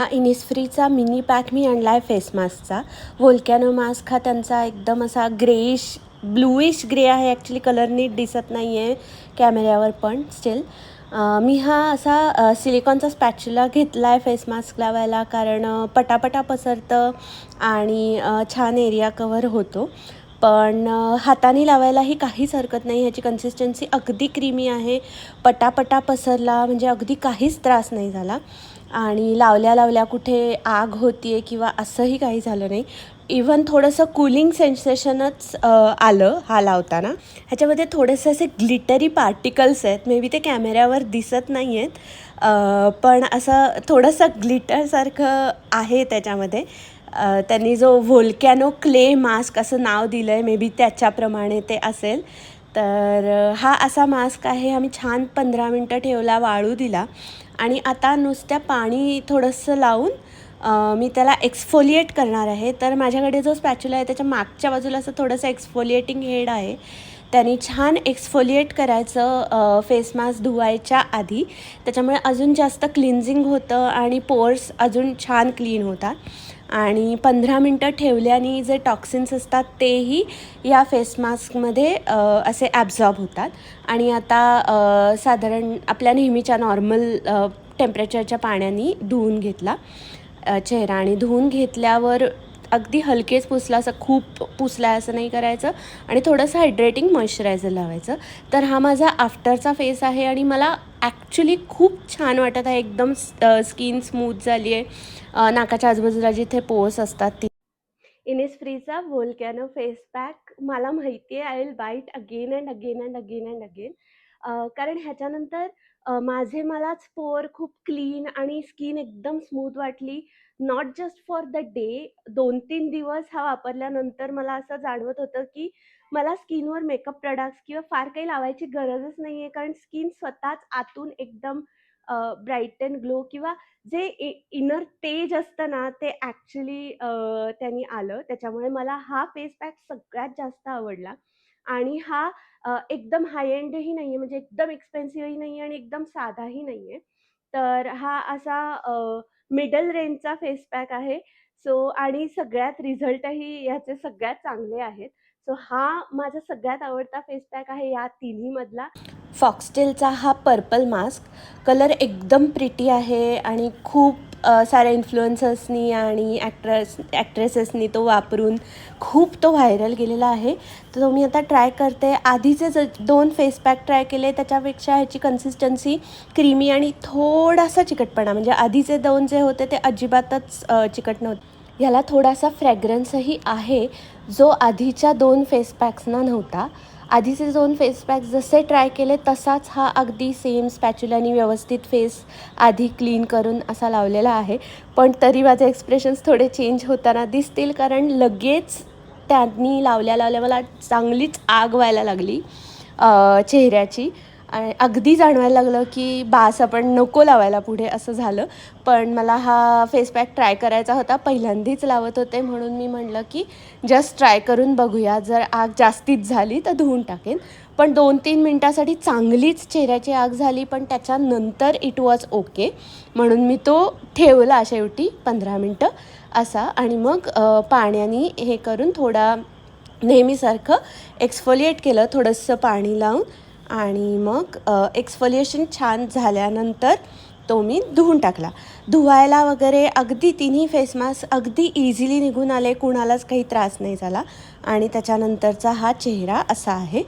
हा इनिसफ्रीचा mini pack मी आणला आहे फेस मास्कचा व्होल्कॅनो मास्क हा त्यांचा एकदम असा ग्रेइश ब्लूइश ग्रे आहे. ॲक्च्युली कलर नीट दिसत नाही आहे कॅमेऱ्यावर पण स्टील मी हा असा सिलिकॉनचा स्पॅच्युला घेतला आहे फेस मास्क लावायला कारण पटापटा पसरतं आणि छान एरिया कवर होतो. पण हाताने लावायलाही काहीच हरकत नाही. ह्याची कन्सिस्टन्सी अगदी क्रीमी आहे. पटापटा पसरला म्हणजे अगदी काहीच त्रास नाही झाला. आणि लावल्या लावल्या कुठे आग होती आहे किंवा असंही काही झालं नाही. इवन थोडंसं कूलिंग सेन्सेशनच आलं हा लावताना. ह्याच्यामध्ये थोडेसे असे ग्लिटरी पार्टिकल्स आहेत. मे बी ते कॅमेऱ्यावर दिसत नाही आहेत पण असं थोडंसं ग्लिटरसारखं आहे त्याच्यामध्ये. त्यांनी जो व्होल्कॅनो क्ले मास्क असं नाव दिलं आहे मे बी त्याच्याप्रमाणे ते असेल. तर हा असा मास्क आहे आम्ही छान पंधरा मिनटं ठेवला वाळू दिला. आणि आता नुसत्या पाणी थोडंसं लावून मी त्याला एक्सफोलिएट करणार आहे. तर माझ्याकडे जो स्पॅच्युला आहे त्याच्या मागच्या बाजूला असं थोडंसं एक्सफोलिएटिंग हेड आहे. त्याने छान एक्सफोलिएट करायचं फेस मास्क धुवायच्या आधी. त्याच्यामुळे अजून जास्त क्लिन्झिंग होतं आणि पोर्स अजून छान क्लीन होतात. आणि पंधरा मिनटं ठेवल्याने जे टॉक्सिन्स असतात तेही या फेस मास्कमध्ये असे ॲब्झॉर्ब होतात. आणि आता साधारण आपल्या नेहमीच्या नॉर्मल टेम्परेचरच्या पाण्याने धुवून घेतला चेहरा. आणि धुवून घेतल्यावर अगदी हलकेच पुसला असं खूप पुसला असं नाही करायचं. आणि थोडंसं हायड्रेटिंग मॉइश्चरायझर लावायचं. तर हा माझा आफ्टरचा फेस आहे आणि मला ॲक्च्युली खूप छान वाटत आहे. एकदम स्किन स्मूथ झाली आहे नाकाच्या आजूबाजूला जिथे पोर्स असतात ती इनिसफ्रीचा व्होल्कॅनो फेस पॅक मला माहिती आहे I will bite again and again and again and again कारण ह्याच्यानंतर माझे मलाच पोअर खूप क्लीन आणि स्किन एकदम स्मूथ वाटली. Not just for the day दोन तीन दिवस हा वापरल्यानंतर मला असं जाणवत होतं की मला स्किनवर मेकअप प्रोडक्ट्स किंवा फार काही लावायची गरजच नाही आहे कारण स्किन स्वतःच आतून एकदम ब्राईट अँड ग्लो किंवा जे इनर तेज असतं ना ते ॲक्च्युली त्यांनी आलं. त्याच्यामुळे मला हा फेस पॅक सगळ्यात जास्त आवडला. आणि हा एकदम हाय एंडही नाही आहे म्हणजे एकदम एक्सपेन्सिव्हही नाही आहे आणि एकदम साधाही नाही आहे तर हा असा मिडल रेंजचा फेस पॅक आहे. सो आणि सगळ्यात रिझल्टही ह्याचे सगळ्यात चांगले आहेत. सो हा माझा सगळ्यात आवडता फेस पॅक आहे या तिन्हीमधला. फॉक्सटेलचा हा पर्पल मास्क कलर एकदम प्रिटी आहे आणि खूप साऱ्या इन्फ्लुएन्सर्सनी आणि ॲक्ट्रेस ॲक्ट्रेसेसनी तो वापरून खूप तो व्हायरल गेलेला आहे. तर तो मी आता ट्राय करते. आधीचे ज दोन फेस पॅक ट्राय केले त्याच्यापेक्षा ह्याची कन्सिस्टन्सी क्रीमी आणि थोडासा चिकटपणा. म्हणजे आधीचे दोन जे होते ते अजिबातच चिकट नव्हते. ह्याला थोडासा फ्रॅग्रन्सही आहे जो आधीच्या दोन फेस पॅक्सना नव्हता. आधीचे दोन फेस पॅक्स जसे ट्राय केले तसाच हा अगदी सेम स्पॅच्युलानी व्यवस्थित फेस आधी क्लीन करून असा लावलेला आहे. पण तरी माझे एक्सप्रेशन्स थोडे चेंज होताना दिसतील कारण लगेच त्यांनी लावल्या लावल्या मला चांगलीच आग व्हायला लागली चेहऱ्याची. आणि अगदी जाणवायला लागलं की बास आपण नको लावायला पुढे असं झालं. पण मला हा फेस पॅक ट्राय करायचा होता. पहिल्यांदाच लावत होते म्हणून मी म्हणलं की जस्ट ट्राय करून बघूया. जर आग जास्तीच झाली तर धुवून टाकेन. पण दोन तीन मिनटासाठी चांगलीच चेहऱ्याची आग झाली पण त्याच्यानंतर इट वॉज ओके म्हणून मी तो ठेवला शेवटी पंधरा मिनटं असा. आणि मग पाण्याने हे करून थोडा नेहमीसारखं एक्सफोलिएट केलं थोडंसं पाणी लावून. आणि मग एक्सफोलिएशन छान झाल्यानंतर तो मी धुवून टाकला. धुवायला वगैरे अगदी तिन्ही फेस मास्क अगदी इझिली निघून आले कुणालाच काही त्रास नाही झाला. आणि त्याच्यानंतरचा हा चेहरा असा आहे.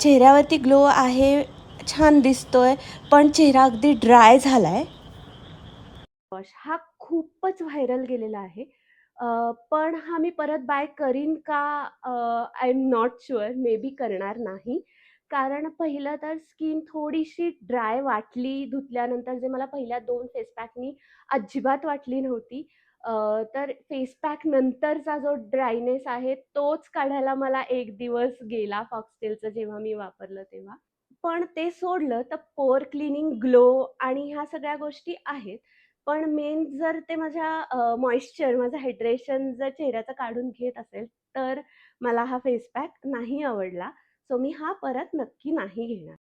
चेहऱ्यावरती ग्लो आहे छान दिसतोय पण चेहरा अगदी ड्राय झाला आहे वॉश हा खूपच व्हायरल गेलेला आहे. पण हा मी परत बाय करीन का I am not sure maybe करणार नाही. कारण पहिलं तर स्किन थोडीशी ड्राय वाटली धुतल्यानंतर जे मला पहिल्या दोन फेस पॅकनी अजिबात वाटली नव्हती. तर फेस पॅक नंतरचा जो ड्रायनेस आहे तोच काढायला मला एक दिवस गेला फॉक्सटेलचं जेव्हा मी वापरलं तेव्हा. पण ते सोडलं तर पोअर क्लिनिंग ग्लो आणि ह्या सगळ्या गोष्टी आहेत. पण मेन जर ते माझ्या मॉइश्चर माझं हायड्रेशन जर चेहऱ्याचं काढून घेत असेल तर मला हा फेस पॅक नाही आवडला. सो मी हा परत नक्की नाही घेणार.